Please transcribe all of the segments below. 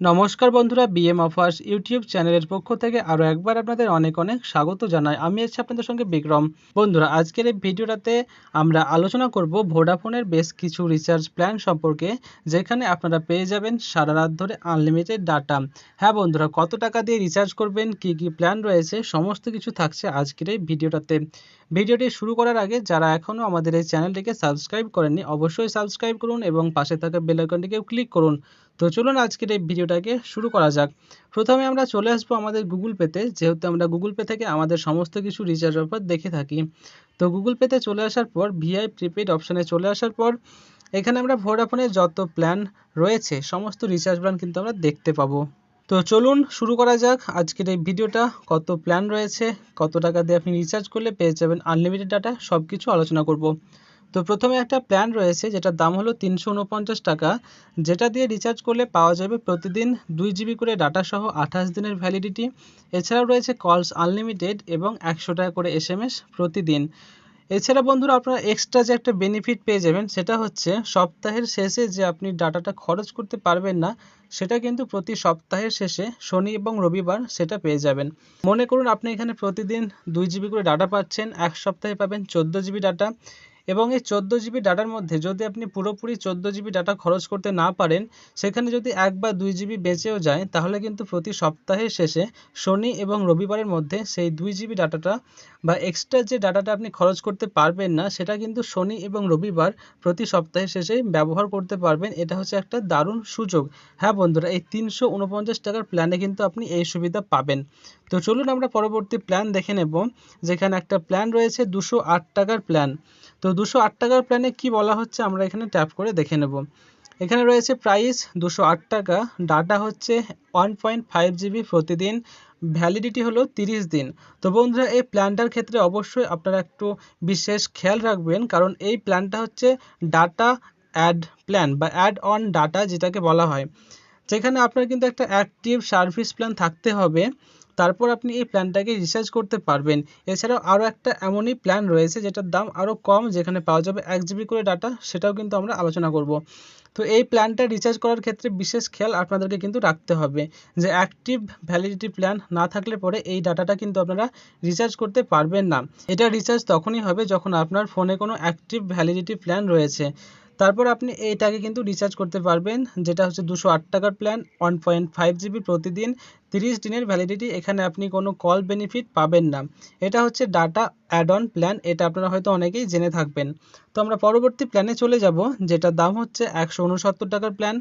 নমস্কার বন্ধুরা BM offers YouTube চ্যানেলের পক্ষ থেকে আরও একবার আপনাদের অনেক অনেক স্বাগত জানাই। আমি আছি আপনাদের সঙ্গে বিক্রম। বন্ধুরা, আজকের এই ভিডিওটাতে আমরা আলোচনা করব ভোডাফোনের বেশ কিছু রিচার্জ প্ল্যান সম্পর্কে, যেখানে আপনারা পেয়ে যাবেন সারা রাত ধরে আনলিমিটেড ডাটা হ্যাঁ বন্ধুরা, কত টাকা দিয়ে রিচার্জ করবেন, কি কি প্ল্যান রয়েছে, সমস্ত কিছু থাকছে আজকের এই ভিডিওটাতে। ভিডিওটি শুরু করার আগে যারা এখনও আমাদের এই চ্যানেলটিকে সাবস্ক্রাইব করেননি, অবশ্যই সাবস্ক্রাইব করুন এবং পাশে থাকা বেল আইকনটিকেও ক্লিক করুন। তো চলুন আজকের এই ভিডিওটাকে শুরু করা যাক। প্রথমে আমরা চলে আসব আমাদের গুগল পেতে যেহেতু আমরা গুগল পে থেকে আমাদের সমস্ত কিছু রিচার্জ অফার দেখে থাকি। তো গুগল পেতে চলে আসার পর ভিআই প্রিপেড অপশানে চলে আসার পর, এখানে আমরা ভোডাফোনের যত প্ল্যান রয়েছে, সমস্ত রিচার্জ প্ল্যান কিন্তু আমরা দেখতে পাবো। তো চলুন শুরু করা যাক আজকের এই ভিডিওটা, কত প্ল্যান রয়েছে, কত টাকা দিয়ে আপনি রিচার্জ করলে পেয়ে যাবেন আনলিমিটেড ডাটা সব কিছু আলোচনা করব। তো প্রথমে একটা প্ল্যান রয়েছে, যেটার দাম হলো তিনশো উনপঞ্চাশ টাকা, যেটা দিয়ে রিচার্জ করলে পাওয়া যাবে প্রতিদিন দুই জিবি করে ডাটা সহ আঠাশ দিনের ভ্যালিডিটি এছাড়াও রয়েছে কলস আনলিমিটেড এবং একশো টাকা করে এস প্রতিদিন। এছাড়া বন্ধুরা, আপনারা এক্সট্রা যে একটা বেনিফিট পেয়ে যাবেন, সেটা হচ্ছে সপ্তাহের শেষে যে আপনি ডাটাটা খরচ করতে পারবেন না, সেটা কিন্তু প্রতি সপ্তাহের শেষে শনি এবং রবিবার সেটা পেয়ে যাবেন। মনে করুন, আপনি এখানে প্রতিদিন দুই জিবি করে ডাটা পাচ্ছেন, এক সপ্তাহে পাবেন চোদ্দ জিবি ডাটা এবং এই চোদ্দ জিবি ডাটার মধ্যে যদি আপনি পুরোপুরি চোদ্দ জিবি ডাটা খরচ করতে না পারেন, সেখানে যদি এক বা দুই জিবি বেঁচেও যায়, তাহলে কিন্তু প্রতি সপ্তাহের শেষে শনি এবং রবিবারের মধ্যে সেই দুই জিবি ডাটাটা বা এক্সট্রা যে ডাটাটা আপনি খরচ করতে পারবেন না, সেটা কিন্তু শনি এবং রবিবার প্রতি সপ্তাহের শেষে ব্যবহার করতে পারবেন। এটা হচ্ছে একটা দারুণ সুযোগ। হ্যাঁ বন্ধুরা, এই তিনশো উনপঞ্চাশ টাকার প্ল্যানে কিন্তু আপনি এই সুবিধা পাবেন। তো চলুন আমরা পরবর্তী প্ল্যান দেখে নেব, যেখানে একটা প্ল্যান রয়েছে দুশো আট টাকার প্ল্যান তো দুশো আট টাকার প্ল্যানে কি বলা হচ্ছে আমরা এখানে ট্যাপ করে দেখে নেব। এখানে রয়েছে প্রাইস দুশো আট টাকা ডাটা হচ্ছে ওয়ান পয়েন্ট ফাইভ জিবি প্রতিদিন ভ্যালিডিটি হলো তিরিশ দিন। তো বন্ধুরা, এই প্ল্যানটার ক্ষেত্রে অবশ্যই আপনারা একটু বিশেষ খেয়াল রাখবেন, কারণ এই প্ল্যানটা হচ্ছে ডাটা অ্যাড প্ল্যান বা অ্যাড অন ডাটা যেটাকে বলা হয়। যেখানে আপনার কিন্তু একটা অ্যাক্টিভ সার্ভিস প্ল্যান থাকতে হবে। তারপর আপনি এই প্ল্যানটাকে রিচার্জ করতে পারবেন। এছাড়াও আরও একটা এমনই প্ল্যান রয়েছে, যেটার দাম আরও কম, যেখানে পাওয়া যাবে এক জিবি করে ডাটা সেটাও কিন্তু আমরা আলোচনা করব। তো এই প্ল্যানটা রিচার্জ করার ক্ষেত্রে বিশেষ খেয়াল আপনাদেরকে কিন্তু রাখতে হবে, যে অ্যাক্টিভ ভ্যালিডিটি প্ল্যান না থাকলে পরে এই ডাটাটা কিন্তু আপনারা রিচার্জ করতে পারবেন না। এটা রিচার্জ তখনই হবে যখন আপনার ফোনে কোনো অ্যাক্টিভ ভ্যালিডিটি প্ল্যান রয়েছে। তারপর আপনি এইটাকে কিন্তু রিচার্জ করতে পারবেন, যেটা হচ্ছে দুশো আট টাকার plan one point five GB প্রতিদিন, তিরিশ দিনের ভ্যালিডিটি এখানে আপনি কোনো কল বেনিফিট পাবেন না। এটা হচ্ছে ডাটা অ্যাড অন প্ল্যান এটা আপনারা হয়তো অনেকেই জেনে থাকবেন। তো আমরা পরবর্তী প্ল্যানে চলে যাব, যেটার দাম হচ্ছে একশো উনসত্তর টাকার প্ল্যান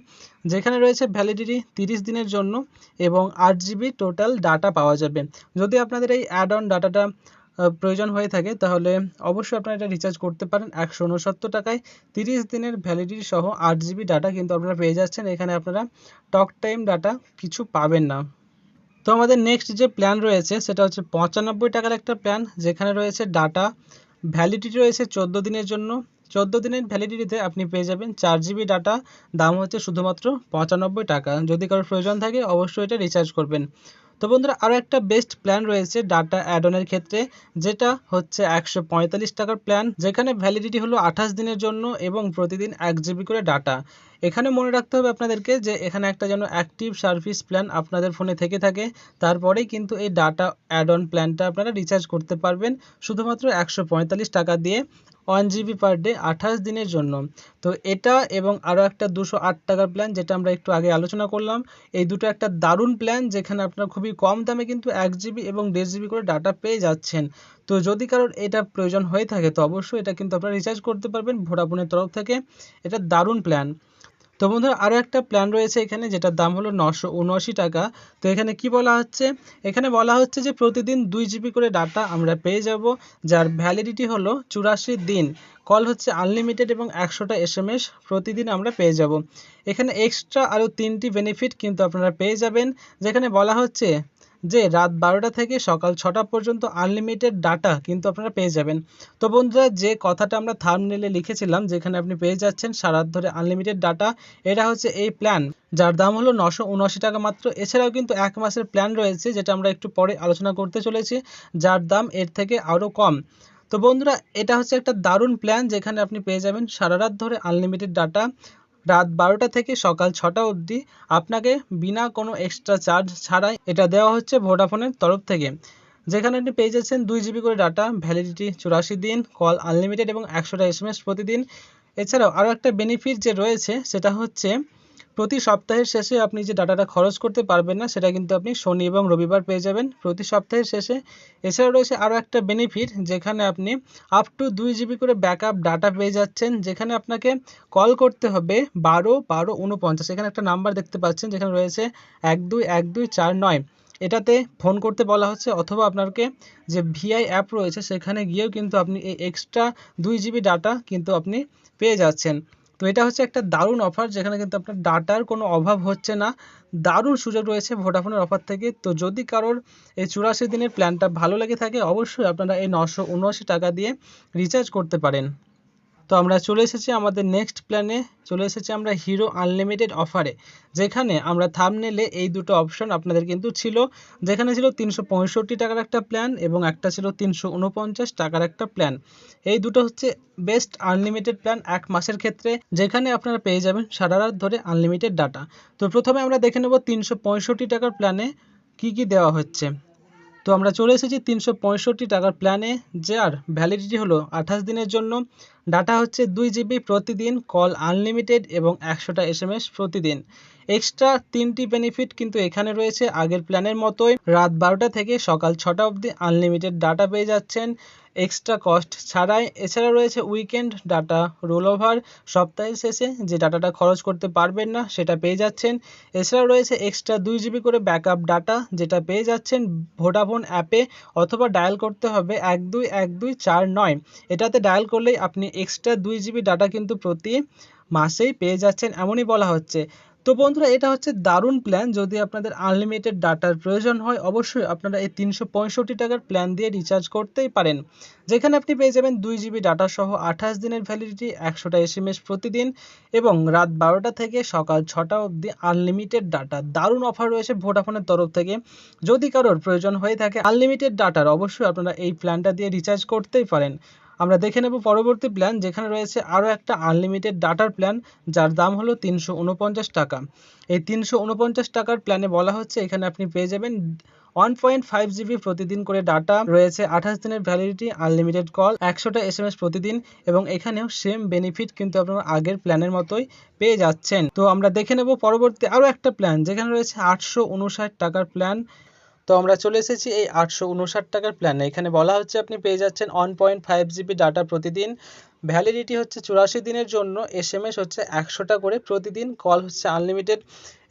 যেখানে রয়েছে ভ্যালিডিটি তিরিশ দিনের জন্য এবং আট জিবি টোটাল ডাটা পাওয়া যাবে। যদি আপনাদের এই অ্যাড অন ডাটাটা প্রয়োজন হয়ে থাকে, তাহলে অবশ্যই আপনারা এটা রিচার্জ করতে পারেন একশো উনসত্তর টাকায়। তিরিশ দিনের ভ্যালিডিটি সহ আট জিবি ডাটা কিন্তু আপনারা পেয়ে যাচ্ছেন, এখানে আপনারা টক টাইম ডাটা কিছু পাবেন না। তো আমাদের নেক্সট যে প্ল্যান রয়েছে, সেটা হচ্ছে পঁচানব্বই টাকার একটা প্ল্যান যেখানে রয়েছে ডাটা ভ্যালিডিটি রয়েছে চোদ্দ দিনের জন্য। চোদ্দ দিনের ভ্যালিডিটিতে আপনি পেয়ে যাবেন চার জিবি ডাটা দাম হচ্ছে শুধুমাত্র পঁচানব্বই টাকা। যদি কারোর প্রয়োজন থাকে, অবশ্যই এটা রিচার্জ করবেন। তো বন্ধুরা আরও একটা বেস্ট প্ল্যান রয়েছে ডাটা অ্যাড অনের ক্ষেত্রে, যেটা হচ্ছে একশো পঁয়তাল্লিশ টাকার প্ল্যান যেখানে ভ্যালিডিটি হলো আঠাশ দিনের জন্য এবং প্রতিদিন এক জিবি করে ডাটা এখানে মনে রাখতে হবে আপনাদেরকে যে এখানে একটা যেন অ্যাক্টিভ সার্ভিস প্ল্যান আপনাদের ফোনে থেকে থাকে। তারপরেই কিন্তু এই ডাটা অ্যাড অন প্ল্যানটা আপনারা রিচার্জ করতে পারবেন শুধুমাত্র একশো পঁয়তাল্লিশ টাকা দিয়ে ওয়ান জিবি পার ডে আঠাশ দিনের জন্য। তো এটা এবং আরও একটা দুশো আট টাকার প্ল্যান যেটা আমরা একটু আগে আলোচনা করলাম, এই দুটো একটা দারুণ প্ল্যান যেখানে আপনারা খুবই কম দামে কিন্তু এক জিবি এবং দেড় জিবি করে ডাটা পেয়ে যাচ্ছেন। তো যদি কারোর এটা প্রয়োজন হয়ে থাকে, তো অবশ্যই এটা কিন্তু আপনারা রিচার্জ করতে পারবেন ভোডাফোনের তরফ থেকে। এটা দারুণ প্ল্যান তো বন্ধুরা আরও একটা প্ল্যান রয়েছে এখানে, যেটার দাম হলো নশো উনআশি টাকা। তো এখানে কি বলা হচ্ছে? এখানে বলা হচ্ছে যে প্রতিদিন দুই জিবি করে ডাটা আমরা পেয়ে যাব, যার ভ্যালিডিটি হলো চুরাশি দিন। কল হচ্ছে আনলিমিটেড এবং একশোটা এস এম এস প্রতিদিন আমরা পেয়ে যাব। এখানে এক্সট্রা আরও তিনটি বেনিফিট কিন্তু আপনারা পেয়ে যাবেন, যেখানে বলা হচ্ছে যে রাত বারোটা থেকে সকাল ছটা পর্যন্ত আনলিমিটেড ডাটা কিন্তু আপনারা পেয়ে যাবেন। তো বন্ধুরা, যে কথাটা আমরা থার্মনেলে লিখেছিলাম, যেখানে আপনি পেয়ে যাচ্ছেন সারাত ধরে আনলিমিটেড ডাটা এটা হচ্ছে এই প্ল্যান যার দাম হলো নশো উনআশি টাকা মাত্র। এছাড়াও কিন্তু এক মাসের প্ল্যান রয়েছে, যেটা আমরা একটু পরে আলোচনা করতে চলেছি, যার দাম এর থেকে আরও কম। তো বন্ধুরা, এটা হচ্ছে একটা দারুণ প্ল্যান যেখানে আপনি পেয়ে যাবেন সারা রাত ধরে আনলিমিটেড ডাটা রাত বারোটা থেকে সকাল ছটা অবধি আপনাকে বিনা কোনো এক্সট্রা চার্জ ছাড়াই এটা দেওয়া হচ্ছে ভোডাফোনের তরফ থেকে। যেখানে আপনি পেয়ে যাচ্ছেন দুই জিবি করে ডাটা ভ্যালিডিটি চুরাশি দিন কল আনলিমিটেড এবং একশোটা এস প্রতিদিন। এছাড়াও আরও একটা বেনিফিট যে রয়েছে সেটা হচ্ছে প্রতি সপ্তাহের শেষে আপনি যে ডাটাটা খরচ করতে পারবেন না, সেটা কিন্তু আপনি শনি এবং রবিবার পেয়ে যাবেন। প্রতি সপ্তাহের শেষে এছাড়াও রয়েছে আরও একটা বেনিফিট যেখানে আপনি আপ টু দুই জিবি করে ব্যাকআপ ডাটা পেয়ে যাচ্ছেন, যেখানে আপনাকে কল করতে হবে বারো বারো উনপঞ্চাশ এখানে একটা নাম্বার দেখতে পাচ্ছেন, যেখানে রয়েছে এক দুই এক দুই, চার নয়। এটাতে ফোন করতে বলা হচ্ছে, অথবা আপনাকে যে ভিআই অ্যাপ রয়েছে, সেখানে গিয়েও কিন্তু আপনি এই এক্সট্রা দুই জিবি ডাটা কিন্তু আপনি পেয়ে যাচ্ছেন। তো এটা হচ্ছে একটা দারুণ অফার যেখানে কিন্তু আপনার ডাটার কোনো অভাব হচ্ছে না। দারুণ সুযোগ রয়েছে ভোডাফোনের অফার থেকে। তো যদি কারোর এই চুরাশি দিনের প্ল্যানটা ভালো লেগে থাকে, অবশ্যই আপনারা এই নশো উনআশি টাকা দিয়ে রিচার্জ করতে পারেন। তো আমরা চলে এসেছি আমাদের নেক্সট প্ল্যানে চলে এসেছি আমরা হিরো আনলিমিটেড অফারে যেখানে আমরা থামনেলে এই দুটো অপশন আপনাদের কিন্তু ছিল। যেখানে ছিল তিনশো পঁয়ষট্টি টাকার একটা প্ল্যান এবং একটা ছিল তিনশো উনপঞ্চাশ টাকার একটা প্ল্যান এই দুটো হচ্ছে বেস্ট আনলিমিটেড প্ল্যান এক মাসের ক্ষেত্রে, যেখানে আপনারা পেয়ে যাবেন সারা রাত ধরে আনলিমিটেড ডাটা তো প্রথমে আমরা দেখে নেব তিনশো পঁয়ষট্টি টাকার প্ল্যানে কি কি দেওয়া হচ্ছে। তো আমরা চলে এসেছি তিনশো পঁয়ষট্টি টাকার প্ল্যানে যার ভ্যালিডিটি হলো আঠাশ দিনের জন্য। ডাটা হচ্ছে দুই জিবি প্রতিদিন কল আনলিমিটেড এবং একশোটা এস এম এস প্রতিদিন। এক্সট্রা তিনটি বেনিফিট কিন্তু এখানে রয়েছে। আগের প্ল্যানের মতোই রাত বারোটা থেকে সকাল ছটা অবধি আনলিমিটেড ডাটা পেয়ে যাচ্ছেন। এক্সট্রা কস্ট ছাড়াই এছাড়া রয়েছে উইকেন্ড ডাটা রোল ওভার সপ্তাহের শেষে যে ডাটাটা খরচ করতে পারবেন না, সেটা পেয়ে যাচ্ছেন। এছাড়া রয়েছে এক্সট্রা দুই জিবি করে ব্যাকআপ ডাটা যেটা পেয়ে যাচ্ছেন ভোডাফোন অ্যাপে অথবা ডায়াল করতে হবে এক দুই এক দুই চার নয়। এটাতে ডায়াল করলেই আপনি এক্সট্রা দুই জিবি ডাটা কিন্তু প্রতি মাসেই পেয়ে যাচ্ছেন, এমনই বলা হচ্ছে। তো বন্ধুরা, এটা হচ্ছে দারুণ প্ল্যান যদি আপনাদের আনলিমিটেড ডাটার প্রয়োজন হয়, অবশ্যই আপনারা এই তিনশো পঁয়ষট্টি টাকার প্ল্যান দিয়ে রিচার্জ করতেই পারেন। যেখানে আপনি পেয়ে যাবেন দুই জিবি ডাটা সহ আঠাশ দিনের ভ্যালিডিটি একশোটা এস এম এস প্রতিদিন এবং রাত বারোটা থেকে সকাল ছটা অবধি আনলিমিটেড ডাটা দারুণ অফার রয়েছে ভোডাফোনের তরফ থেকে। যদি কারোর প্রয়োজন হয়ে থাকে আনলিমিটেড ডাটার অবশ্যই আপনারা এই প্ল্যানটা দিয়ে রিচার্জ করতেই পারেন। আমরা দেখে নেব পরবর্তী প্ল্যান যেখানে রয়েছে আরও একটা আনলিমিটেড ডাটার প্ল্যান যার দাম হলো তিনশো উনপঞ্চাশ টাকা। এই তিনশো উনপঞ্চাশ টাকার প্ল্যানে বলা হচ্ছে, এখানে আপনি পেয়ে যাবেন ওয়ান পয়েন্ট ফাইভ জিবি প্রতিদিন করে ডাটা রয়েছে আঠাশ দিনের ভ্যালিডিটি আনলিমিটেড কল একশোটা এস এম এস প্রতিদিন, এবং এখানেও সেম বেনিফিট কিন্তু আপনারা আগের প্ল্যানের মতোই পেয়ে যাচ্ছেন। তো আমরা দেখে নেব পরবর্তী আরও একটা প্ল্যান যেখানে রয়েছে আটশো উনষাট টাকার প্ল্যান তো আমরা চলে এসেছি এই আটশো উনষাট টাকার প্ল্যানে এখানে বলা হচ্ছে আপনি পেয়ে যাচ্ছেন one point five GB data প্রতিদিন। ভ্যালিডিটি হচ্ছে চুরাশি দিনের জন্য। এস এম এস হচ্ছে একশোটা করে প্রতিদিন। কল হচ্ছে আনলিমিটেড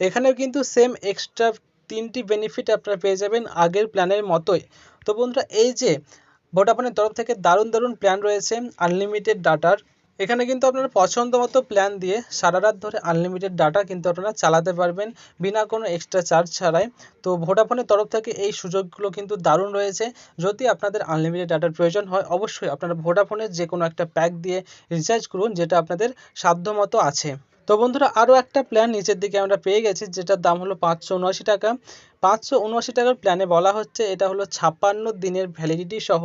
এখানেও কিন্তু সেম এক্সট্রা তিনটি বেনিফিট আপনারা পেয়ে যাবেন আগের প্ল্যানের মতোই। তো বন্ধুরা, এই যে ভোডাফোনের তরফ থেকে দারুণ দারুণ প্ল্যান রয়েছে আনলিমিটেড ডাটার এখানে কিন্তু আপনারা পছন্দ মতো প্ল্যান দিয়ে সারা রাত ধরে আনলিমিটেড ডাটা কিন্তু আপনারা চালাতে পারবেন বিনা কোনো এক্সট্রা চার্জ ছাড়াই। তো ভোডাফোনের তরফ থেকে এই সুযোগগুলো কিন্তু দারুণ রয়েছে। যদি আপনাদের আনলিমিটেড ডাটার প্রয়োজন হয়, অবশ্যই আপনারা ভোডাফোনের যে কোনো একটা প্যাক দিয়ে রিচার্জ করুন, যেটা আপনাদের সাধ্য মতো আছে। তো বন্ধুরা আরও একটা প্ল্যান নিচের দিকে আমরা পেয়ে গেছি, যেটার দাম হলো পাঁচশো উনআশি টাকা। পাঁচশো উনআশি টাকার প্ল্যানে বলা হচ্ছে, এটা হলো ছাপ্পান্ন দিনের ভ্যালিডিটি সহ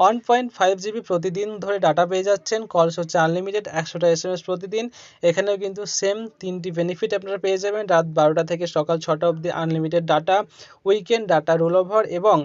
ওয়ান পয়েন্ট ফাইভ জিবি প্রতিদিন ধরে ডাটা পেয়ে যাচ্ছেন। কলস হচ্ছে আনলিমিটেড একশোটা এস এম এস প্রতিদিন। এখানেও কিন্তু সেম তিনটি বেনিফিট আপনারা পেয়ে যাবেন। রাত বারোটা থেকে সকাল ছটা অবধি unlimited data weekend data roll over এবং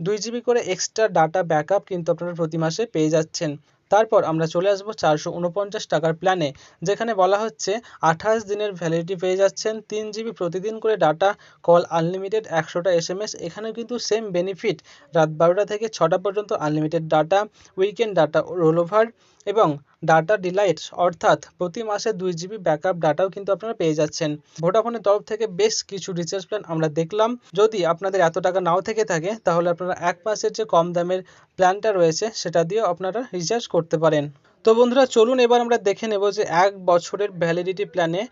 দুই জিবি করে এক্সট্রা ডাটা ব্যাকআপ কিন্তু আপনারা প্রতি মাসে পেয়ে যাচ্ছেন। তারপর আমরা চলে আসব চারশো উনপঞ্চাশ টাকার প্ল্যানে যেখানে বলা হচ্ছে আঠাশ দিনের ভ্যালিডিটি পেয়ে যাচ্ছেন, তিন জিবি প্রতিদিন করে ডাটা কল আনলিমিটেড একশোটা এস এম এস এখানেও কিন্তু সেম বেনিফিট রাত বারোটা থেকে ছটা পর্যন্ত unlimited data weekend data roll over এবং ডাটা ডিলাইট অর্থাৎ প্রতি মাসে দুই জিবি ব্যাকআপ ডাটাও কিন্তু আপনারা পেয়ে যাচ্ছেন। ভোডাফোনের তরফ থেকে বেশ কিছু রিচার্জ প্ল্যান আমরা দেখলাম। যদি আপনাদের এত টাকা নাও থেকে থাকে, তাহলে আপনারা এক মাসের যে কম দামের প্ল্যানটা রয়েছে, সেটা দিয়ে আপনারা রিচার্জ করতে পারেন। তো বন্ধুরা, চলুন এবার আমরা দেখে নেব যে এক বছরের ভ্যালিডিটি প্ল্যানে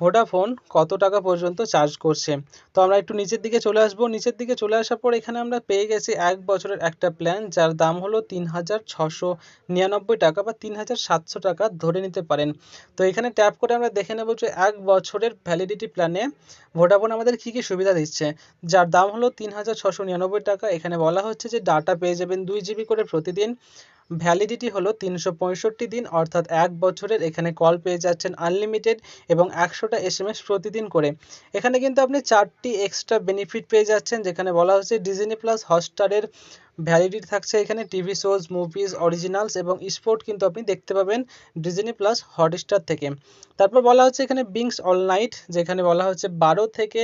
ভোডাফোন কত টাকা পর্যন্ত চার্জ করছে? তো আমরা একটু নিচের দিকে চলে আসব। নিচের দিকে চলে আসার পর এখানে আমরা পেয়ে গেছি এক বছরের একটা প্ল্যান যার দাম হলো তিন হাজার ছশো নিরানব্বই টাকা বা তিন হাজার সাতশো টাকা ধরে নিতে পারেন। তো এখানে ট্যাপ করে আমরা দেখে নেব যে এক বছরের ভ্যালিডিটি প্ল্যানে ভোডাফোন আমাদের কী কী সুবিধা দিচ্ছে। যার দাম হলো তিন হাজার ছশো নিরানব্বই টাকা। এখানে বলা হচ্ছে যে ডাটা পেয়ে যাবেন দুই জিবি করে প্রতিদিন। ভ্যালিডিটি হলো তিনশো পঁয়ষট্টি দিন, অর্থাৎ এক বছরের। এখানে কল পেয়ে যাচ্ছেন আনলিমিটেড এবং একশোটা এস প্রতিদিন করে। এখানে কিন্তু আপনি চারটি এক্সট্রা বেনিফিট পেয়ে যাচ্ছেন, যেখানে বলা হচ্ছে ডিজনি প্লাস হটস্টারের ভ্যালিডিটি থাকছে এখানে। টিভি শোজ মুভিজ অরিজিনালস এবং স্পোর্ট কিন্তু আপনি দেখতে পাবেন ডিজনি প্লাস হটস্টার থেকে। তারপর বলা হচ্ছে এখানে বিংস অল নাইট যেখানে বলা হচ্ছে বারো থেকে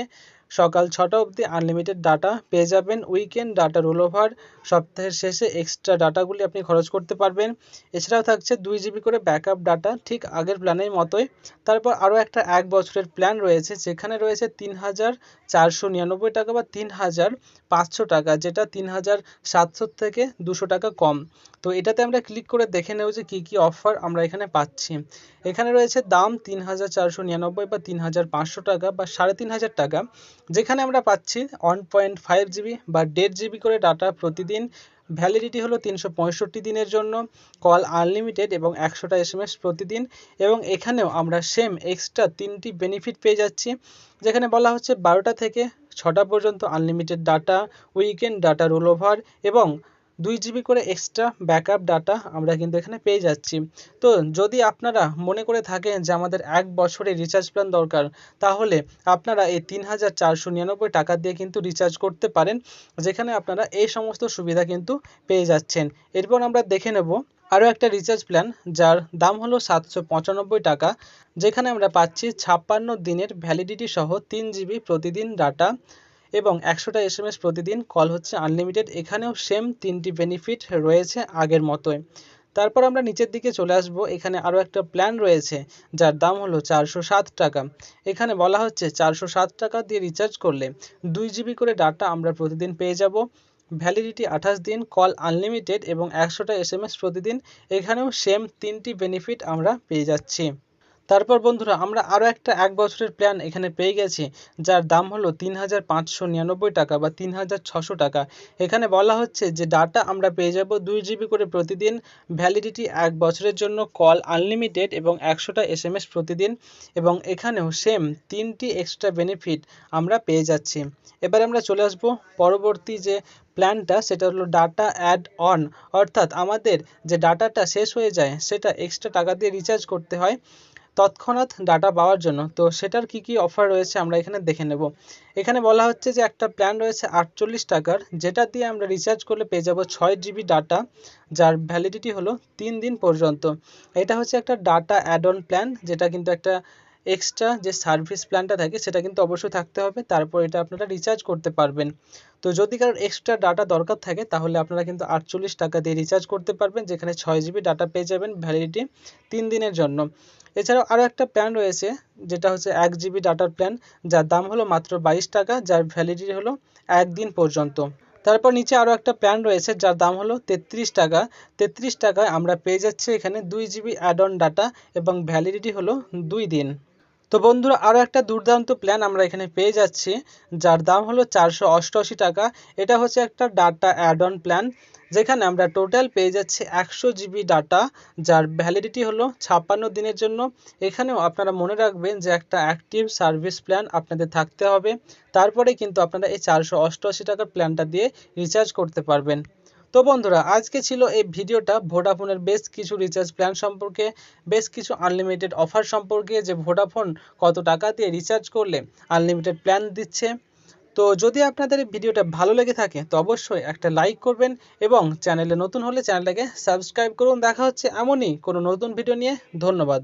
সকাল ছটা অবধি আনলিমিটেড ডাটা পেয়ে যাবেন। উইকেন্ড ডাটা রোল ওভার সপ্তাহের শেষে এক্সট্রা ডাটাগুলি আপনি খরচ করতে পারবেন। এছাড়াও থাকছে দুই জিবি করে ব্যাকআপ ডাটা ঠিক আগের প্ল্যানের মতোই। তারপর আরও একটা এক বছরের প্ল্যান রয়েছে, যেখানে রয়েছে তিন হাজার চারশো নিরানব্বই টাকা বা তিন হাজার পাঁচশো টাকা, যেটা তিন হাজার সাতশো থেকে দুশো টাকা কম। তো এটাতে আমরা ক্লিক করে দেখে নেব যে কী কী অফার আমরা এখানে পাচ্ছি। এখানে রয়েছে দাম তিন হাজার চারশো নিরানব্বই বা তিন হাজার পাঁচশো টাকা বা সাড়ে তিন হাজার টাকা। যেখানে আমরা পাচ্ছি ওয়ান পয়েন্ট ফাইভ জিবি বা দেড় জিবি করে ডাটা প্রতিদিন। ভ্যালিডিটি হলো তিনশো পঁয়ষট্টি দিনের জন্য কল আনলিমিটেড এবং একশোটা এস এম এস প্রতিদিন। এবং এখানেও আমরা সেম এক্সট্রা তিনটি বেনিফিট পেয়ে যাচ্ছি, যেখানে বলা হচ্ছে বারোটা থেকে ছটা পর্যন্ত unlimited data weekend data roll over এবং দুই জিবি করে এক্সট্রা ব্যাকআপ ডাটা আমরা কিন্তু এখানে পেয়ে যাচ্ছি। তো যদি আপনারা মনে করে থাকেন যে আমাদের এক বছরের রিচার্জ প্ল্যান দরকার, তাহলে আপনারা এই তিন হাজার চারশো নিরানব্বই টাকা দিয়ে কিন্তু রিচার্জ করতে পারেন, যেখানে আপনারা এই সমস্ত সুবিধা কিন্তু পেয়ে যাচ্ছেন। এরপর আমরা দেখে নেব আরও একটা রিচার্জ প্ল্যান যার দাম হলো সাতশো পঁচানব্বই টাকা, যেখানে আমরা পাচ্ছি ছাপ্পান্ন দিনের ভ্যালিডিটি সহ তিন জিবি প্রতিদিন ডাটা এবং একশোটা এস এম এস প্রতিদিন কল হচ্ছে আনলিমিটেড এখানেও সেম তিনটি বেনিফিট রয়েছে আগের মতোই। তারপর আমরা নিচের দিকে চলে আসব। এখানে আরও একটা প্ল্যান রয়েছে, যার দাম হলো চারশো সাত টাকা। এখানে বলা হচ্ছে চারশো সাত টাকা দিয়ে রিচার্জ করলে দুই জিবি করে ডাটা আমরা প্রতিদিন পেয়ে যাব। ভ্যালিডিটি আঠাশ দিন কল আনলিমিটেড এবং একশোটা এস প্রতিদিন। এখানেও সেম তিনটি বেনিফিট আমরা পেয়ে যাচ্ছি। তারপর বন্ধুরা, আমরা আরও একটা এক বছরের প্ল্যান এখানে পেয়ে গেছি, যার দাম হলো তিন হাজার পাঁচশো নিরানব্বই টাকা বা তিন হাজার ছশো টাকা। এখানে বলা হচ্ছে যে ডাটা আমরা পেয়ে যাব দুই জিবি করে প্রতিদিন ভ্যালিডিটি এক বছরের জন্য কল আনলিমিটেড এবং একশোটা এস এম এস প্রতিদিন, এবং এখানেও সেম তিনটি এক্সট্রা বেনিফিট আমরা পেয়ে যাচ্ছি। এবার আমরা চলে আসব পরবর্তী যে প্ল্যানটা সেটা হলো ডাটা অ্যাড অন অর্থাৎ আমাদের যে ডাটাটা শেষ হয়ে যায়, সেটা এক্সট্রা টাকা দিয়ে রিচার্জ করতে হয়। তৎক্ষণাৎ ডাটা পাওয়ার জন্য। তো সেটার কি কি অফার রয়েছে আমরা এখানে দেখে নেব। এখানে বলা হচ্ছে যে একটা প্ল্যান রয়েছে আটচল্লিশ টাকার, যেটা দিয়ে আমরা রিচার্জ করলে পেয়ে যাব ছয় জিবি ডাটা যার ভ্যালিডিটি হলো তিন দিন পর্যন্ত। এটা হচ্ছে একটা ডাটা অ্যাড অন প্ল্যান যেটা কিন্তু একটা এক্সট্রা যে সার্ভিস প্ল্যানটা থাকে সেটা কিন্তু অবশ্যই থাকতে হবে। তারপর এটা আপনারা রিচার্জ করতে পারবেন। তো যদি কারোর এক্সট্রা ডাটা দরকার থাকে, তাহলে আপনারা কিন্তু আটচল্লিশ টাকা দিয়ে রিচার্জ করতে পারবেন, যেখানে ছয় জিবি ডাটা পেয়ে যাবেন ভ্যালিডিটি তিন দিনের জন্য। এছাড়াও আরও একটা প্ল্যান রয়েছে, যেটা হচ্ছে এক জিবি ডাটার প্ল্যান যার দাম হলো মাত্র বাইশ টাকা, যার ভ্যালিডিটি হলো একদিন পর্যন্ত। তারপর নিচে আরও একটা প্ল্যান রয়েছে, যার দাম হলো তেত্রিশ টাকা। তেত্রিশ টাকায় আমরা পেয়ে যাচ্ছি এখানে দুই জিবি অ্যাড অন ডাটা এবং ভ্যালিডিটি হলো দুই দিন। তো বন্ধুরা আরও একটা দুর্দান্ত প্ল্যান আমরা এখানে পেয়ে যাচ্ছি, যার দাম হলো চারশো অষ্টআশি টাকা। এটা হচ্ছে একটা ডাটা অ্যাড অন প্ল্যান যেখানে আমরা টোটাল পেয়ে যাচ্ছি একশো জিবি ডাটা যার ভ্যালিডিটি হলো ছাপ্পান্ন দিনের জন্য। এখানেও আপনারা মনে রাখবেন যে একটা অ্যাক্টিভ সার্ভিস প্ল্যান আপনাদের থাকতে হবে। তারপরে কিন্তু আপনারা এই চারশো অষ্টআশি টাকার প্ল্যানটা দিয়ে রিচার্জ করতে পারবেন। তো বন্ধুরা, আজকে ছিল এই ভিডিওটা ভোডাফোনের বেশ কিছু রিচার্জ প্ল্যান সম্পর্কে, বেশ কিছু আনলিমিটেড অফার সম্পর্কে যে ভোডাফোন কত টাকা দিয়ে রিচার্জ করলে আনলিমিটেড প্ল্যান দিচ্ছে। তো যদি আপনাদের ভিডিওটা ভালো লেগে থাকে, তো অবশ্যই একটা লাইক করবেন এবং চ্যানেলে নতুন হলে চ্যানেলটাকে সাবস্ক্রাইব করুন। দেখা হচ্ছে এমনই কোনো নতুন ভিডিও নিয়ে। ধন্যবাদ।